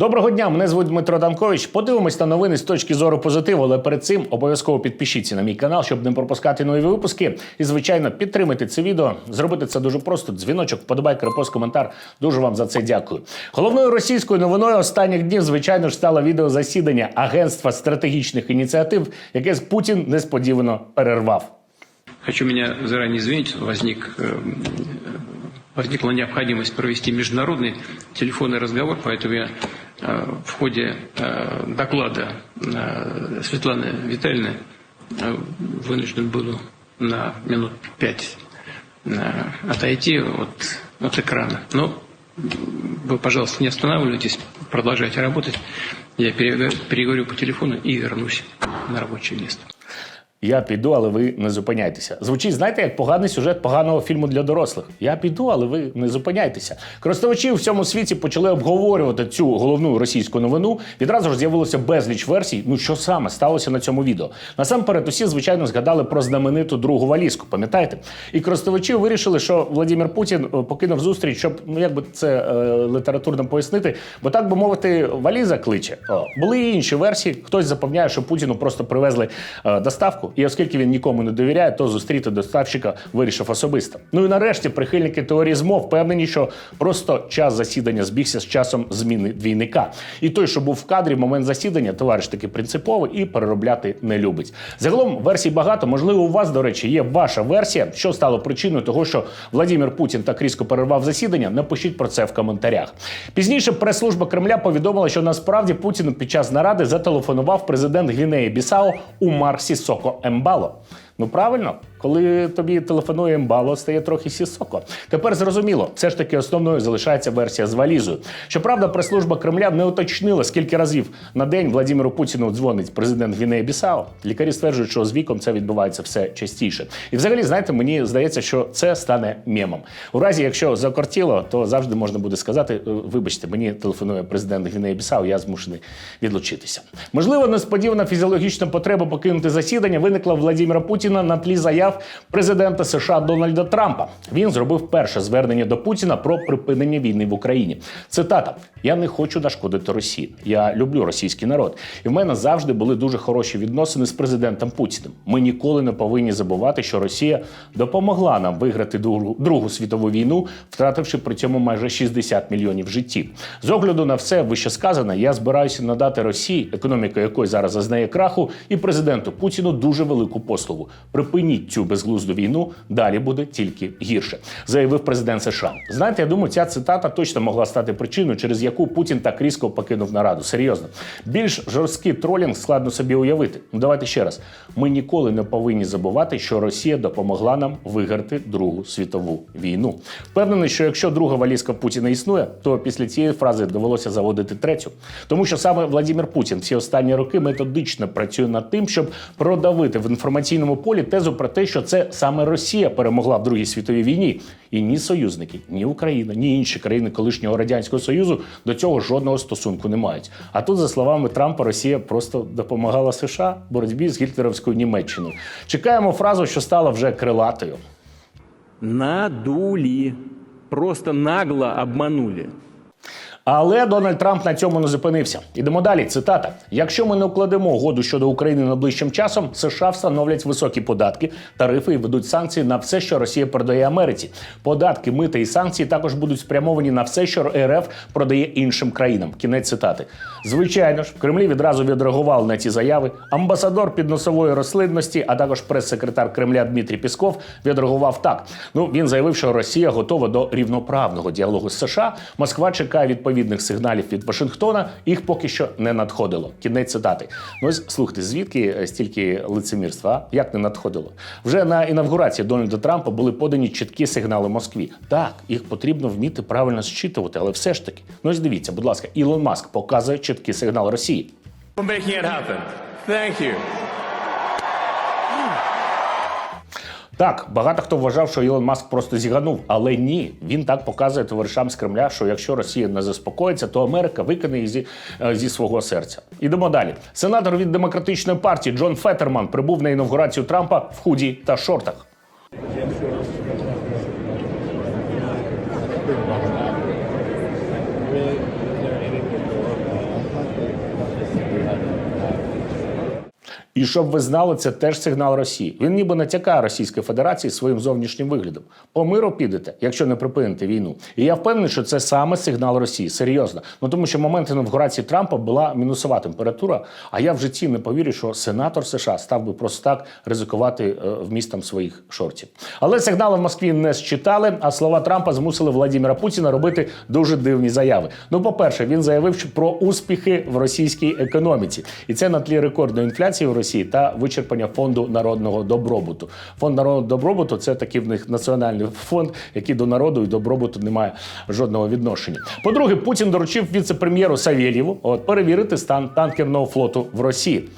Доброго дня, мене звуть Дмитро Данкович. Подивимось на новини з точки зору позитиву, але перед цим обов'язково підпишіться на мій канал, щоб не пропускати нові випуски. І, звичайно, підтримайте це відео. Зробити це дуже просто. Дзвіночок, вподобайка, репост, коментар. Дуже вам за це дякую. Головною російською новиною останніх днів, звичайно ж, стало відеозасідання Агентства стратегічних ініціатив, яке Путін несподівано перервав. Хочу меня заранее извинить, возник, э, возникла необходимость провести международный телефонный разговор, поэтому я э, в ходе э, доклада э, Светланы Витальевны э, вынужден был на минут пять э, отойти от, от экрана. Но вы, пожалуйста, не останавливайтесь, продолжайте работать. Я перег- переговорю по телефону и вернусь на рабочее место. Я піду, але ви не зупиняйтеся. Звучить, знаєте, як поганий сюжет поганого фільму для дорослих. Я піду, але ви не зупиняйтеся. Користувачі у всьому світі почали обговорювати цю головну російську новину. Відразу ж з'явилося безліч версій. Ну що саме сталося на цьому відео? Насамперед, усі звичайно згадали про знамениту другу валізку. Пам'ятаєте? І користувачі вирішили, що Владимир Путін е, покинув зустріч, щоб ну як би це е, літературно пояснити, бо так би мовити, валіза кличе. О, були і інші версії. Хтось запевняє, що Путіну просто привезли е, доставку, і оскільки він нікому не довіряє, то зустріти доставщика вирішив особисто. Ну і нарешті прихильники теорії змов впевнені, що просто час засідання збігся з часом зміни двійника. І той, що був в кадрі в момент засідання, товариш таки принциповий і переробляти не любить. Загалом версій багато. Можливо, у вас, до речі, є ваша версія, що стало причиною того, що Владимир Путін так різко перервав засідання. Напишіть про це в коментарях. Пізніше прес-служба Кремля повідомила, що насправді Путіну під час наради зателефонував президент Гвінеї Бісао Умар Сісоко Ембало. Ну правильно, коли тобі телефонує Ембало, стає трохи сісоко. Тепер зрозуміло, все ж таки основною залишається версія з валізою. Щоправда, прес-служба Кремля не уточнила, скільки разів на день Владимиру Путіну дзвонить президент Гвінеї Бісао. Лікарі стверджують, що з віком це відбувається все частіше. І взагалі, знаєте, мені здається, що це стане мемом. У разі, якщо закортіло, то завжди можна буде сказати: «Е, вибачте, мені телефонує президент Гвінеї Бісао, я змушений відлучитися. Можливо, несподівана фізіологічна потреба покинути засідання виникла в Владимира Путіна на тлі заяв президента США Дональда Трампа. Він зробив перше звернення до Путіна про припинення війни в Україні. Цитата: Я не хочу нашкодити Росії. Я люблю російський народ. І в мене завжди були дуже хороші відносини з президентом Путіним. Ми ніколи не повинні забувати, що Росія допомогла нам виграти Другу, світову війну, втративши при цьому майже 60 мільйонів життів. З огляду на все вищесказане, я збираюся надати Росії, економіка якої зараз зазнає краху, і президенту Путіну дуже велику послугу. Припиніть цю безглузду війну, далі буде тільки гірше, заявив президент США. Знаєте, я думаю, ця цитата точно могла стати причиною, через яку Путін так різко покинув нараду. Серйозно, більш жорсткий тролінг складно собі уявити. Ну давайте ще раз. Ми ніколи не повинні забувати, що Росія допомогла нам виграти Другу світову війну. Впевнений, що якщо друга валізка Путіна існує, то після цієї фрази довелося заводити третю. Тому що саме Владимир Путін всі останні роки методично працює над тим, щоб продавити в інформаційному полі тезу про те, що це саме Росія перемогла в Другій світовій війні, і ні союзники, ні Україна, ні інші країни колишнього радянського союзу до цього жодного стосунку не мають. А тут, за словами Трампа, Росія просто допомагала США в боротьбі з гітлерівською Німеччиною. Чекаємо фразу, що стала вже крилатою. Надули. Просто нагло обманули. Але Дональд Трамп на цьому не зупинився. Ідемо далі. Цитата: якщо ми не укладемо угоду щодо України найближчим часом, США встановлять високі податки, тарифи і ведуть санкції на все, що Росія продає Америці. Податки, мити і санкції також будуть спрямовані на все, що РФ продає іншим країнам. Кінець цитати. Звичайно ж, в Кремлі відразу відреагували на ці заяви. Амбасадор підносової рослинності, а також прес-секретар Кремля Дмитрій Пісков відреагував так. Ну він заявив, що Росія готова до рівноправного діалогу з США. Москва чекає відповідних сигналів від Вашингтона. Їх поки що не надходило. Кінець цитати. Ну ось слухайте, звідки е, стільки лицемірства? Як не надходило? Вже на інавгурації Дональда Трампа були подані чіткі сигнали Москві. Так, їх потрібно вміти правильно зчитувати, але все ж таки, ну ось дивіться, будь ласка, Ілон Маск показує чіткий сигнал Росії. Thank you. Так, багато хто вважав, що Ілон Маск просто зіганув, але ні, він так показує товаришам з Кремля, що якщо Росія не заспокоїться, то Америка викине її зі, е, зі свого серця. Ідемо далі. Сенатор від демократичної партії Джон Феттерман прибув на інавгурацію Трампа в худі та шортах. І щоб ви знали, це теж сигнал Росії. Він ніби натякає Російській Федерації своїм зовнішнім виглядом. По миру підете, якщо не припините війну. І я впевнений, що це саме сигнал Росії. Серйозно. Ну тому що момент інавгурації Трампа була мінусова температура. А я в житті не повірю, що сенатор США став би просто так ризикувати е, вмістом своїх шортів. Але сигнали в Москві не считали, а слова Трампа змусили Владимира Путіна робити дуже дивні заяви. Ну, по-перше, він заявив про успіхи в російській економіці, і це на тлі рекордної інфляції в Росії та вичерпання фонду народного добробуту. Фонд народного добробуту це такий в них національний фонд, який до народу і добробуту не має жодного відношення. По-друге, Путін доручив віце-прем'єру Савєлєву от перевірити стан танкерного флоту в Росії.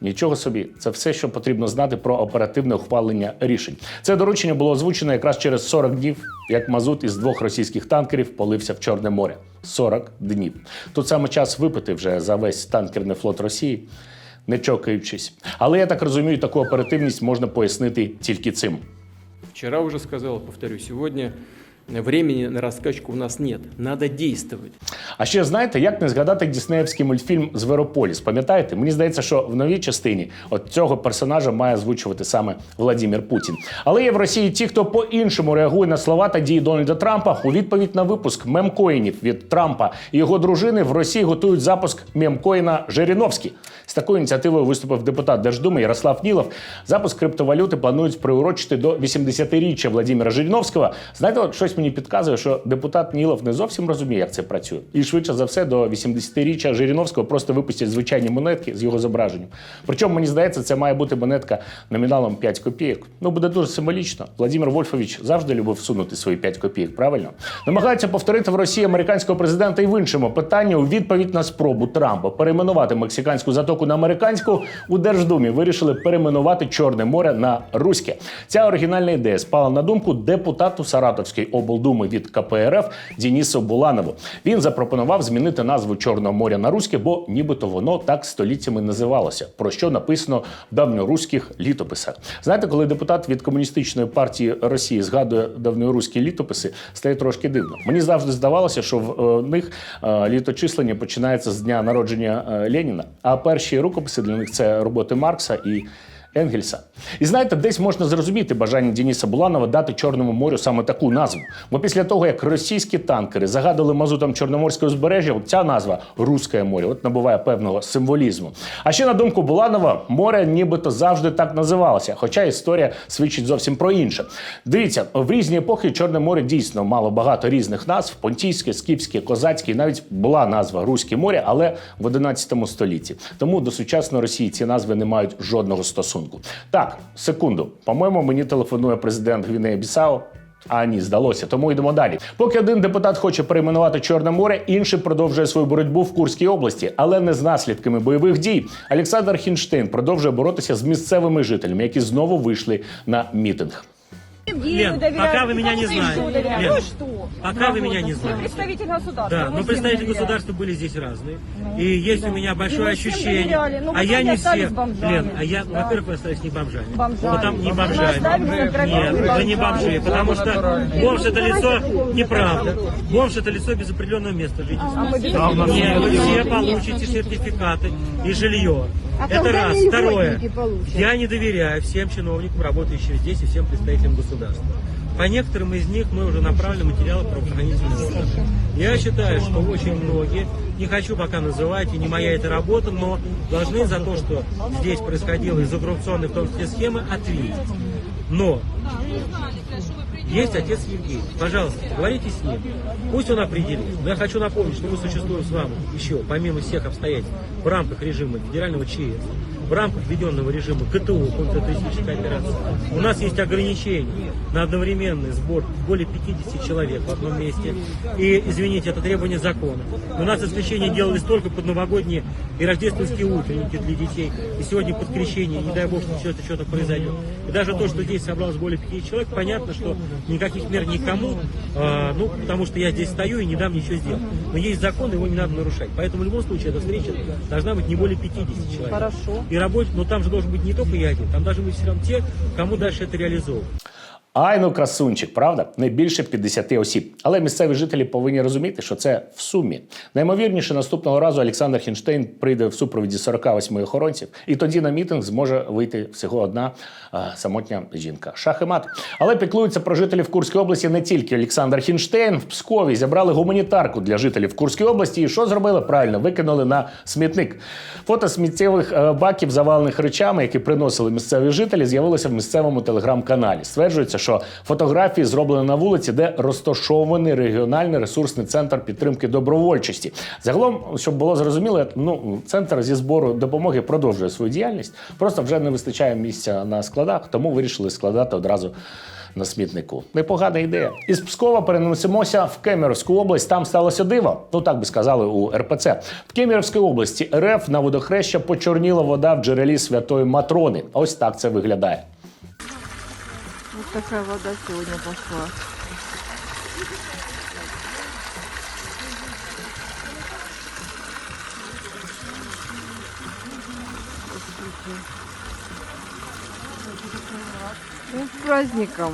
Нічого собі, це все, що потрібно знати про оперативне ухвалення рішень. Це доручення було озвучено якраз через 40 днів, як мазут із двох російських танкерів полився в Чорне море. 40 днів. Тут саме час випити вже за весь танкерний флот Росії, не чокаючись. Але я так розумію, таку оперативність можна пояснити тільки цим. Вчора вже сказав, повторю, сегодня времени на раскачку у нас нет. Надо действовать. А ще знаєте, як не згадати діснеївський мультфільм Зверополіс? Пам'ятаєте? Мені здається, що в новій частині от цього персонажа має озвучувати саме Владимир Путін. Але є в Росії ті, хто по-іншому реагує на слова та дії Дональда Трампа. У відповідь на випуск мемкоїнів від Трампа і його дружини в Росії готують запуск мемкоїна Жириновський. З такою ініціативою виступив депутат Держдуми Ярослав Нілов. Запуск криптовалюти планують приурочити до 80-річчя Владимира Жириновського. Знаєте, щось мені підказує, що депутат Нілов не зовсім розуміє, як це працює. І швидше за все до 80-річчя Жириновського просто випустять звичайні монетки з його зображенням. Причому мені здається, це має бути монетка номіналом 5 копійок. Ну буде дуже символічно. Владимир Вольфович завжди любив всунути свої 5 копійок. Правильно намагаються повторити в Росії американського президента і в іншому питанні у відповідь на спробу Трампа перейменувати мексиканську затоку на американську у Держдумі. Вирішили перейменувати Чорне море на руське. Ця оригінальна ідея спала на думку депутату Саратовської облдуми від КПРФ Дінісу Буланову. Він запропонував змінити назву Чорного моря на руське, бо нібито воно так століттями називалося, про що написано в давньоруських літописах. Знаєте, коли депутат від комуністичної партії Росії згадує давньоруські літописи, стає трошки дивно. Мені завжди здавалося, що в е, них е, літочислення починається з дня народження е, Леніна, а перші рукописи для них це роботи Маркса і. Енгельса. І знаєте, десь можна зрозуміти бажання Дениса Буланова дати Чорному морю саме таку назву. Бо після того, як російські танкери загадали мазутом Чорноморське узбережжя, ця назва Руське море, от набуває певного символізму. А ще на думку Буланова, море нібито завжди так називалося, хоча історія свідчить зовсім про інше. Дивіться, в різні епохи Чорне море дійсно мало багато різних назв: Понтійське, Скіфське, Козацьке, навіть була назва Руське море, але в 11 столітті. Тому до сучасної Росії ці назви не мають жодного стосунку. Так, секунду. По-моєму, мені телефонує президент Гвінеї Бісау. А ні, здалося. Тому йдемо далі. Поки один депутат хоче перейменувати Чорне море, інший продовжує свою боротьбу в Курській області, але не з наслідками бойових дій. Олександр Хінштейн продовжує боротися з місцевими жителями, які знову вийшли на мітинг. Лен, пока вы меня не знаете. Лен, Ну что? пока вы меня не знаете. представитель государства. Да, но представители государства были здесь разные. И есть у меня большое ощущение. Ну, а я не все. Лен, а я, во-первых, вы остались не бомжами. Бомжами. Потому, не бомжами. Нет, вы не бомжи, потому что бомж это лицо неправда. Бомж это лицо без определенного места жительства. А Нет, вы все получите сертификаты и жилье. Это раз. Второе. Я не доверяю всем чиновникам, работающим здесь, и всем представителям государства. По некоторым из них мы уже направили материалы правоохранительных органов. Я считаю, что очень многие, не хочу пока называть, и не моя эта работа, но должны за то, что здесь происходило из-за коррупционной в том числе схемы, ответить. Но есть отец Евгений. Пожалуйста, говорите с ним. Пусть он определит. Но я хочу напомнить, что мы существуем с вами еще, помимо всех обстоятельств, в рамках режима федерального ЧС, в рамках введенного режима КТО, контртеррористической операции. У нас есть ограничения на одновременный сбор более 50 человек в одном месте. И, извините, это требование закона. У нас исключения делались только под новогодние и рождественские утренники для детей. И сегодня под крещение, не дай бог, что это что-то произойдет. И даже то, что здесь собралось более 50 человек, понятно, что никаких мер никому, а, ну, потому что я здесь стою и не дам ничего сделать. Но есть закон, его не надо нарушать. Поэтому в любом случае эта встреча должна быть не более 50 человек. Хорошо. И рабочий, но там же должен быть не только я один, там должны быть все равно те, кому дальше это реализовывать. Ай, ну красунчик, правда? Не більше 50 осіб. Але місцеві жителі повинні розуміти, що це в сумі. Наймовірніше, наступного разу Олександр Хінштейн прийде в супровіді 48 охоронців, і тоді на мітинг зможе вийти всього одна а, самотня жінка. Шах і мат. Але піклуються про жителів Курської області не тільки Олександр Хінштейн. В Пскові зібрали гуманітарку для жителів Курської області. І що зробили? Правильно, викинули на смітник. Фото сміттєвих е, баків, завалених речами, які приносили місцеві жителі, з'явилося в місцевому телеграм-каналі. Стверджується, що фотографії зроблені на вулиці, де розташований регіональний ресурсний центр підтримки добровольчості. Загалом, щоб було зрозуміло, ну центр зі збору допомоги продовжує свою діяльність. Просто вже не вистачає місця на складах, тому вирішили складати одразу. На смітнику непогана ідея. Із Пскова перенесемося в Кемеровську область. Там сталося диво. Ну так би сказали у РПЦ. В Кемеровській області РФ на водохреща почорніла вода в джерелі святої Матрони. Ось так це виглядає. Такая вода сегодня пошла. Ну, праздником.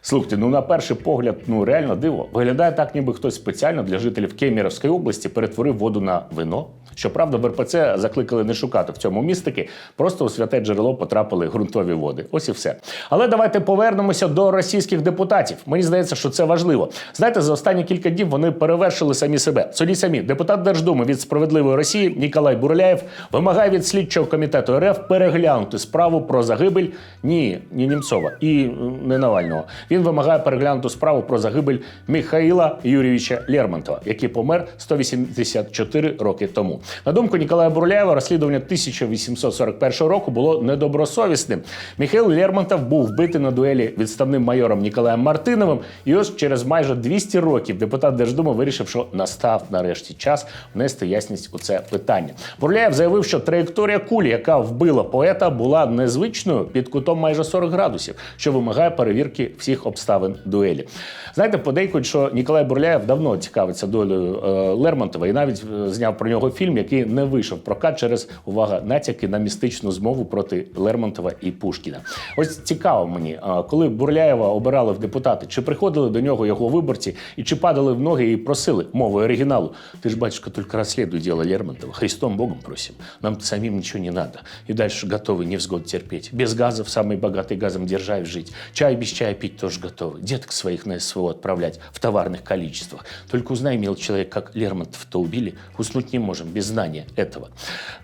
Слухайте, ну на перший погляд, ну реально диво. Виглядає так, ніби хтось спеціально для жителів Кемеровської області перетворив воду на вино. Щоправда, в РПЦ закликали не шукати в цьому містики, просто у святе джерело потрапили ґрунтові води. Ось і все. Але давайте повернемося до російських депутатів. Мені здається, що це важливо. Знаєте, за останні кілька днів вони перевершили самі себе. Судіть самі, депутат Держдуми від справедливої Росії Ніколай Бурляєв вимагає від слідчого комітету РФ переглянути справу про загибель ні, ні Німцова і не Навального. Він вимагає переглянути справу про загибель Михаїла Юрійовича Лермонтова, який помер 184 роки тому. На думку Ніколая Бурляєва, розслідування 1841 року було недобросовісним. Михайло Лермонтов був вбитий на дуелі відставним майором Ніколаєм Мартиновим. І ось через майже 200 років депутат Держдуми вирішив, що настав нарешті час внести ясність у це питання. Бурляєв заявив, що траєкторія кулі, яка вбила поета, була незвичною під кутом майже 40 градусів, що вимагає перевірки всіх обставин дуелі. Знаєте, подейкують, що Ніколай Бурляєв давно цікавиться долею е, Лермонтова і навіть е, зняв про нього фільм, який не вийшов в прокат через увага натяки на містичну змову проти Лермонтова і Пушкіна. Ось цікаво мені, е, коли Бурляєва обирали в депутати, чи приходили до нього його виборці і чи падали в ноги і просили мовою оригіналу. Ти ж, батюшка, только расследуй дело Лермонтова. Христом Богом просим. Нам самим ничего не надо. И дальше готовы невзгод терпеть. Без газов, самый богатый газом державе жить. Чай без чая пить тоже готовы. Деток своих на СВО отправлять в товарных количествах. Только узнай, мил человек, как Лермонтов-то убили, уснуть не можем без знания этого.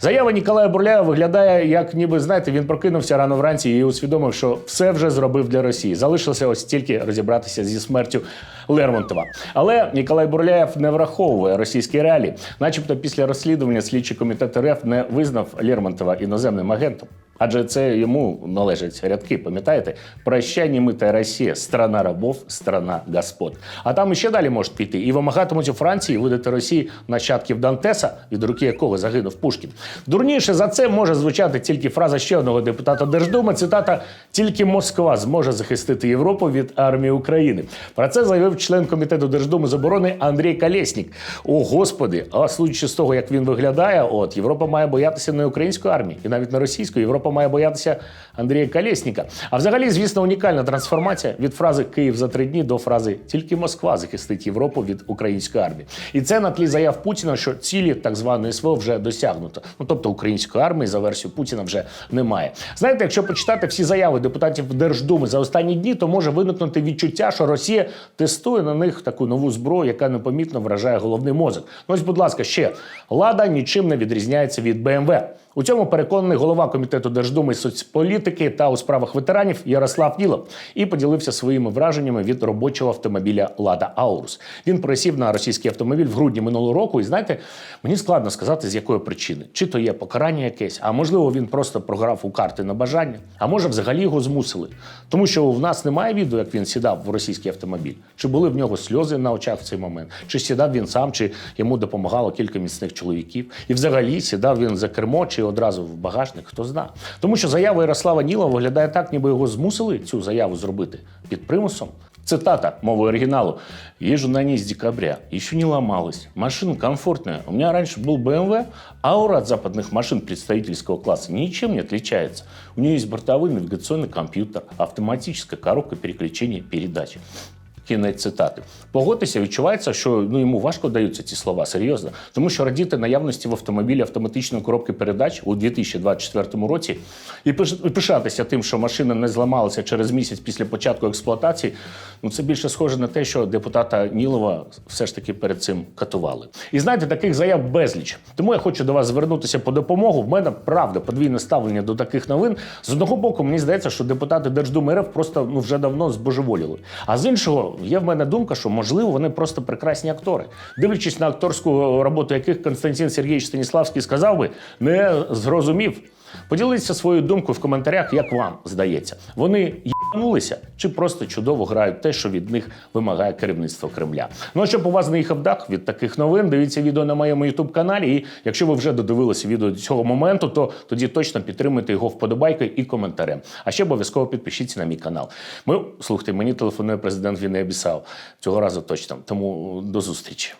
Заява Ніколая Бурляєва виглядає, як ніби, знаєте, він прокинувся рано вранці і усвідомив, що все вже зробив для Росії. Залишилося ось тільки розібратися зі смертю Лермонтова. Але Ніколай Бурляєв не враховує російські реалії. Начебто після розслідування слідчий комітет РФ не визнав Лермонтова іноземним агентом. Адже це йому належать рядки, пам'ятаєте? Прощай, немита Росія, страна рабов, страна господ. А там іще далі можуть піти і вимагатимуть у Франції видати Росії нащадків Дантеса, від руки якого загинув Пушкін. Дурніше за це може звучати тільки фраза ще одного депутата Держдуми. Цитата: тільки Москва зможе захистити Європу від армії України. Про це заявив член комітету Держдуми з оборони Андрій Калєснік. О, господи, а судячи з того, як він виглядає, от Європа має боятися не української армії і навіть не російської. Європа має боятися Андрія Калєсніка. А взагалі, звісно, унікальна трансформація від фрази Київ за три дні до фрази Тільки Москва захистить Європу від української армії. І це на тлі заяв Путіна, що цілі так званої СВО вже досягнуто. Ну тобто української армії за версією Путіна вже немає. Знаєте, якщо почитати всі заяви депутатів Держдуми за останні дні, то може виникнути відчуття, що Росія тестує на них таку нову зброю, яка непомітно вражає головний мозок. Ну ось, будь ласка, ще лада нічим не відрізняється від БМВ. У цьому переконаний голова комітету Держдуми соцполітики та у справах ветеранів Ярослав Нілов і поділився своїми враженнями від робочого автомобіля Лада Аурус. Він присів на російський автомобіль в грудні минулого року. І знаєте, мені складно сказати, з якої причини. Чи то є покарання якесь, а можливо, він просто програв у карти на бажання, а може, взагалі його змусили. Тому що в нас немає відео, як він сідав в російський автомобіль. Чи були в нього сльози на очах в цей момент, чи сідав він сам, чи йому допомагало кілька міцних чоловіків. І взагалі сідав він за кермо чи одразу в багажник, хто зна. Тому що заява Ярослава Нілова виглядає так, ніби його змусили цю заяву зробити під примусом. Цитата мовы оригиналу. Езжу на ней с декабря. Еще не ломалась. Машина комфортная. У меня раньше был BMW. Аура от западных машин представительского класса ничем не отличается. У нее есть бортовой навигационный компьютер, автоматическая коробка переключения передач. Кінець цитати. Погодьтеся, відчувається, що ну йому важко даються ці слова, серйозно. Тому що радіти наявності в автомобілі автоматичної коробки передач у 2024 році і пишатися тим, що машина не зламалася через місяць після початку експлуатації. Ну це більше схоже на те, що депутата Нілова все ж таки перед цим катували. І знаєте, таких заяв безліч. Тому я хочу до вас звернутися по допомогу. В мене правда подвійне ставлення до таких новин. З одного боку, мені здається, що депутати Держдуми РФ просто ну вже давно збожеволіли. А з іншого, є в мене думка, що можливо вони просто прекрасні актори. Дивлячись на акторську роботу, яких Константин Сергійович Станіславський сказав би, не зрозумів. Поділіться своєю думкою в коментарях, як вам здається. Вони їбанулися чи просто чудово грають те, що від них вимагає керівництво Кремля. Ну а щоб у вас не їхав дах від таких новин, дивіться відео на моєму youtube каналі. І якщо ви вже додивилися відео до цього моменту, то тоді точно підтримуйте його вподобайкою і коментарем. А ще обов'язково підпишіться на мій канал. Ми слухайте, мені телефонує президент Він обіцяв цього разу точно. Тому до зустрічі.